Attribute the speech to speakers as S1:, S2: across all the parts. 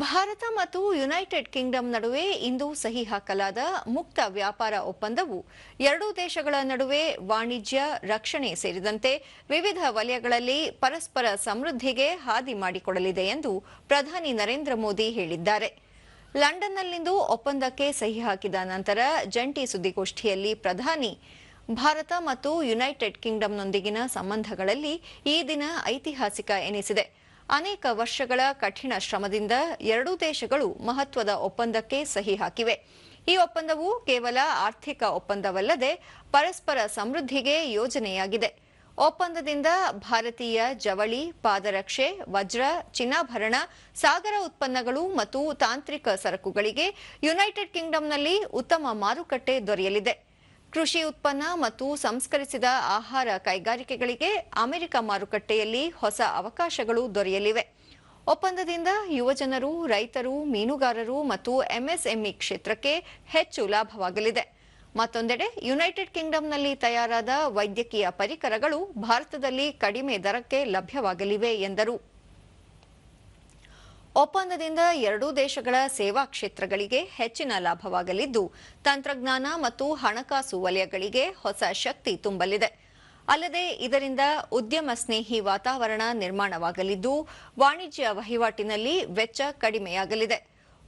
S1: ಭಾರತ ಮತ್ತು United Kingdom ನಡುವೆ ಇಂದು ಸಹಿ ಹಾಕಲಾದ ಮುಕ್ತ ವ್ಯಾಪಾರ ಒಪ್ಪಂದವು ಎರಡೂ ದೇಶಗಳ ನಡುವೆ ವಾಣಿಜ್ಯ, ರಕ್ಷಣೆ ಸೇರಿದಂತೆ ವಿವಿಧ ವಲಯಗಳಲ್ಲಿ ಪರಸ್ಪರ ಸಮೃದ್ಧಿಗೆ ಹಾದಿ ಮಾಡಿಕೊಡಲಿದೆ ಎಂದು ಪ್ರಧಾನಿ ನರೇಂದ್ರ ಮೋದಿ ಹೇಳಿದ್ದಾರೆ. ಲಂಡನ್ನಲ್ಲಿಂದು ಒಪ್ಪಂದಕ್ಕೆ ಸಹಿ ಹಾಕಿದ ನಂತರ ಜಂಟಿ ಸುದ್ದಿಗೋಷ್ಠಿಯಲ್ಲಿ ಪ್ರಧಾನಿ, ಭಾರತ ಮತ್ತು ಯುನೈಟೆಡ್ ಕಿಂಗ್ಡಮ್ನೊಂದಿಗಿನ ಸಂಬಂಧಗಳಲ್ಲಿ ಈ ದಿನ ಐತಿಹಾಸಿಕ ಎನಿಸಿದೆ. ಅನೇಕ ವರ್ಷಗಳ ಕಠಿಣ ಶ್ರಮದಿಂದ ಎರಡೂ ದೇಶಗಳು ಮಹತ್ವದ ಒಪ್ಪಂದಕ್ಕೆ ಸಹಿ ಹಾಕಿವೆ. ಈ ಒಪ್ಪಂದವು ಕೇವಲ ಆರ್ಥಿಕ ಒಪ್ಪಂದವಲ್ಲದೆ ಪರಸ್ಪರ ಸಮೃದ್ಧಿಗೆ ಯೋಜನೆಯಾಗಿದೆ. ಒಪ್ಪಂದದಿಂದ ಭಾರತೀಯ ಜವಳಿ, ಪಾದರಕ್ಷೆ, ವಜ್ರ, ಚಿನ್ನಾಭರಣ, ಸಾಗರ ಉತ್ಪನ್ನಗಳು ಮತ್ತು ತಾಂತ್ರಿಕ ಸರಕುಗಳಿಗೆ ಯುನೈಟೆಡ್ ಕಿಂಗ್ಡಮ್ನಲ್ಲಿ ಉತ್ತಮ ಮಾರುಕಟ್ಟೆ ದೊರೆಯಲಿದೆ. ಕೃಷಿ ಉತ್ಪನ್ನ ಮತ್ತು ಸಂಸ್ಕರಿಸಿದ ಆಹಾರ ಕೈಗಾರಿಕೆಗಳಿಗೆ ಅಮೆರಿಕ ಮಾರುಕಟ್ಟೆಯಲ್ಲಿ ಹೊಸ ಅವಕಾಶಗಳು ದೊರೆಯಲಿವೆ. ಒಪ್ಪಂದದಿಂದ ಯುವಜನರು ರೈತರು, ಮೀನುಗಾರರು ಮತ್ತು ಎಂಎಸ್ಎಂಇ ಕ್ಷೇತ್ರಕ್ಕೆ ಹೆಚ್ಚು ಲಾಭವಾಗಲಿದೆ. ಮತ್ತೊಂದೆಡೆ ಯುನೈಟೆಡ್ ಕಿಂಗ್ಡಮ್ನಲ್ಲಿ ತಯಾರಾದ ವೈದ್ಯಕೀಯ ಪರಿಕರಗಳು ಭಾರತದಲ್ಲಿ ಕಡಿಮೆ ದರಕ್ಕೆ ಲಭ್ಯವಾಗಲಿವೆ ಎಂದರು. ಒಪ್ಪಂದದಿಂದ ಎರಡೂ ದೇಶಗಳ ಸೇವಾ ಕ್ಷೇತ್ರಗಳಿಗೆ ಹೆಚ್ಚಿನ ಲಾಭವಾಗಲಿದ್ದು, ತಂತ್ರಜ್ಞಾನ ಮತ್ತು ಹಣಕಾಸು ವಲಯಗಳಿಗೆ ಹೊಸ ಶಕ್ತಿ ತುಂಬಲಿದೆ. ಅಲ್ಲದೆ ಇದರಿಂದ ಉದ್ಯಮ ಸ್ನೇಹಿ ವಾತಾವರಣ ನಿರ್ಮಾಣವಾಗಲಿದ್ದು, ವಾಣಿಜ್ಯ ವಹಿವಾಟಿನಲ್ಲಿ ವೆಚ್ಚ ಕಡಿಮೆಯಾಗಲಿದೆ.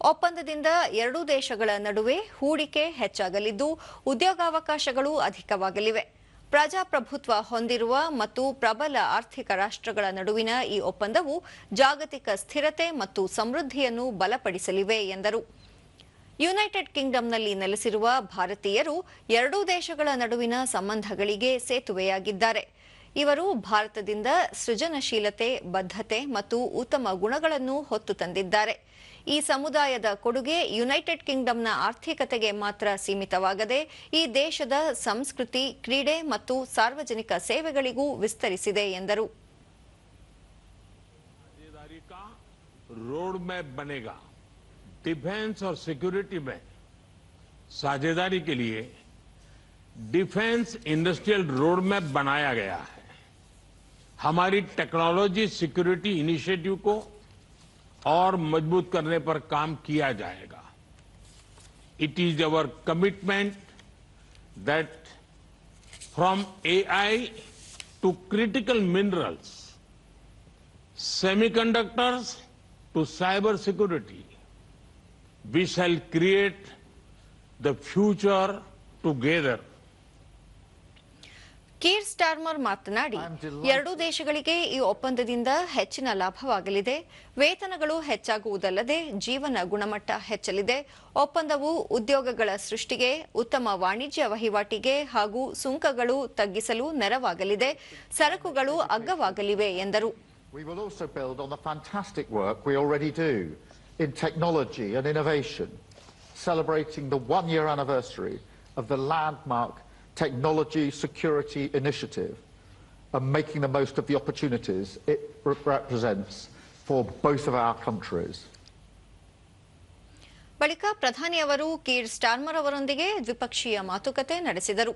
S1: ಒಪ್ಪಂದದಿಂದ ಎರಡೂ ದೇಶಗಳ ನಡುವೆ ಹೂಡಿಕೆ ಹೆಚ್ಚಾಗಲಿದ್ದು, ಉದ್ಯೋಗಾವಕಾಶಗಳು ಅಧಿಕವಾಗಲಿವೆ. ಪ್ರಜಾಪ್ರಭುತ್ವ ಹೊಂದಿರುವ ಮತ್ತು ಪ್ರಬಲ ಆರ್ಥಿಕ ರಾಷ್ಟ್ರಗಳ ನಡುವಿನ ಈ ಒಪ್ಪಂದವು ಜಾಗತಿಕ ಸ್ಥಿರತೆ ಮತ್ತು ಸಮೃದ್ಧಿಯನ್ನು ಬಲಪಡಿಸಲಿವೆ ಎಂದರು. ಯುನೈಟೆಡ್ ಕಿಂಗ್ಡಮ್ನಲ್ಲಿ ನೆಲೆಸಿರುವ ಭಾರತೀಯರು ಎರಡೂ ದೇಶಗಳ ನಡುವಿನ ಸಂಬಂಧಗಳಿಗೆ ಸೇತುವೆಯಾಗಿದ್ದಾರೆ. ಇವರು ಭಾರತದಿಂದ ಸೃಜನಶೀಲತೆ, ಬದ್ಧತೆ ಮತ್ತು ಉತ್ತಮ ಗುಣಗಳನ್ನು ಹೊತ್ತು ತಂದಿದ್ದಾರೆ. ಈ ಸಮುದಾಯದ ಕೊಡುಗೆ ಯುನೈಟೆಡ್ ಕಿಂಗ್ಡಮ್ನ ಆರ್ಥಿಕತೆಗೆ ಮಾತ್ರ ಸೀಮಿತವಾಗದೆ ಈ ದೇಶದ ಸಂಸ್ಕೃತಿ ಕ್ರೀಡೆ ಮತ್ತು ಸಾರ್ವಜನಿಕ ಸೇವೆಗಳಿಗೂ ವಿಸ್ತರಿಸಿದೆ ಎಂದರು
S2: साझेदारी का रोड मैप बनेगा डिफेंस और सिक्योरिटी में साझेदारी के लिए डिफेंस इंडस्ट्रियल रोड मैप बनाया गया है हमारी टेक्नोलॉजी सिक्योरिटी इनिशिएटिव को और मज़बूत करने पर काम किया जाएगा। It is our commitment that from A I to critical minerals semiconductors to cyber security we shall create the future together
S1: Keir Starmer ಮಾತನಾಡಿ, ಎರಡೂ ದೇಶಗಳಿಗೆ ಈ ಒಪ್ಪಂದದಿಂದ ಹೆಚ್ಚಿನ ಲಾಭವಾಗಲಿದೆ. ವೇತನಗಳು ಹೆಚ್ಚಾಗುವುದಲ್ಲದೆ ಜೀವನ ಗುಣಮಟ್ಟ ಹೆಚ್ಚಲಿದೆ. ಒಪ್ಪಂದವು ಉದ್ಯೋಗಗಳ ಸೃಷ್ಟಿಗೆ, ಉತ್ತಮ ವಾಣಿಜ್ಯ ವಹಿವಾಟಿಗೆ ಹಾಗೂ ಸುಂಕಗಳು ತಗ್ಗಿಸಲು ನೆರವಾಗಲಿದೆ. ಸರಕುಗಳು ಅಗ್ಗವಾಗಲಿವೆ ಎಂದರು.
S3: Celebrating the one year anniversary of the landmark Technology Security Initiative and making the most of the opportunities it re- represents for both of our countries.
S1: ಬಳಿಕ ಪ್ರಧಾನಿ ಅವರು ಕೀರ್ ಸ್ಟಾರ್ಮರ್ ಅವರೊಂದಿಗೆ ದ್ವಿಪಕ್ಷೀಯ ಮಾತುಕತೆ ನಡೆಸಿದರು.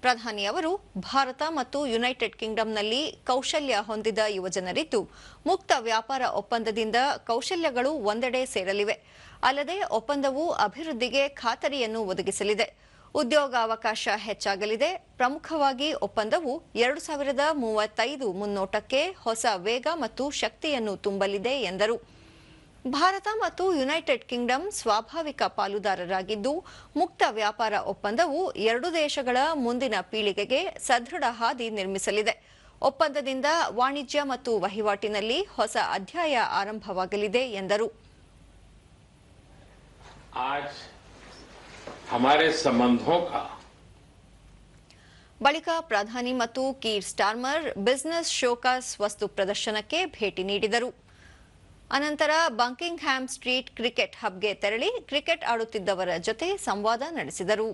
S1: ಪ್ರಧಾನಿ ಅವರು ಭಾರತ ಮತ್ತು ಯುನೈಟೆಡ್ ಕಿಂಗ್ಡಮ್ನಲ್ಲಿ ಕೌಶಲ್ಯ ಹೊಂದಿದ ಯುವಜನರಿದ್ದು, ಮುಕ್ತ ವ್ಯಾಪಾರ ಒಪ್ಪಂದದಿಂದ ಕೌಶಲ್ಯಗಳು ಒಂದೆಡೆ ಸೇರಲಿವೆ. ಅಲ್ಲದೆ ಒಪ್ಪಂದವು ಅಭಿವೃದ್ಧಿಗೆ ಖಾತರಿಯನ್ನು ಒದಗಿಸಲಿದೆ. ಉದ್ಯೋಗಾವಕಾಶ ಹೆಚ್ಚಾಗಲಿದೆ. ಪ್ರಮುಖವಾಗಿ ಒಪ್ಪಂದವು ಎರಡು ಸಾವಿರದ ಮೂವತ್ತೈದು ಮುನ್ನೋಟಕ್ಕೆ ಹೊಸ ವೇಗ ಮತ್ತು ಶಕ್ತಿಯನ್ನು ತುಂಬಲಿದೆ ಎಂದರು. ಭಾರತ ಮತ್ತು ಯುನೈಟೆಡ್ ಕಿಂಗ್ಡಮ್ ಸ್ವಾಭಾವಿಕ ಪಾಲುದಾರರಾಗಿದ್ದು, ಮುಕ್ತ ವ್ಯಾಪಾರ ಒಪ್ಪಂದವು ಎರಡು ದೇಶಗಳ ಮುಂದಿನ ಪೀಳಿಗೆಗೆ ಸದೃಢ ಹಾದಿ ನಿರ್ಮಿಸಲಿದೆ. ಒಪ್ಪಂದದಿಂದ ವಾಣಿಜ್ಯ ಮತ್ತು ವಹಿವಾಟಿನಲ್ಲಿ ಹೊಸ ಅಧ್ಯಾಯ ಆರಂಭವಾಗಲಿದೆ ಎಂದರು.
S2: हमारे संबंधों का
S1: ಬಳಿಕ ಪ್ರಧಾನಿ ಮತ್ತು ಕೀರ್ ಸ್ಟಾರ್ಮರ್ ಬಿಸಿನೆಸ್ ಶೋಕಾಸ್ ವಸ್ತು ಪ್ರದರ್ಶನಕ್ಕೆ ಭೇಟಿ ನೀಡಿದರು ಅನಂತರ ಬಂಕಿಂಗ್ ಹ್ಯಾಮ್ ಸ್ಟ್ರೀಟ್ ಕ್ರಿಕೆಟ್ ಹಬ್ಗೆ ತೆರಳಿ ಕ್ರಿಕೆಟ್ ಆಡುತ್ತಿದ್ದವರ ಜೊತೆ ಸಂವಾದ ನಡೆಸಿದರು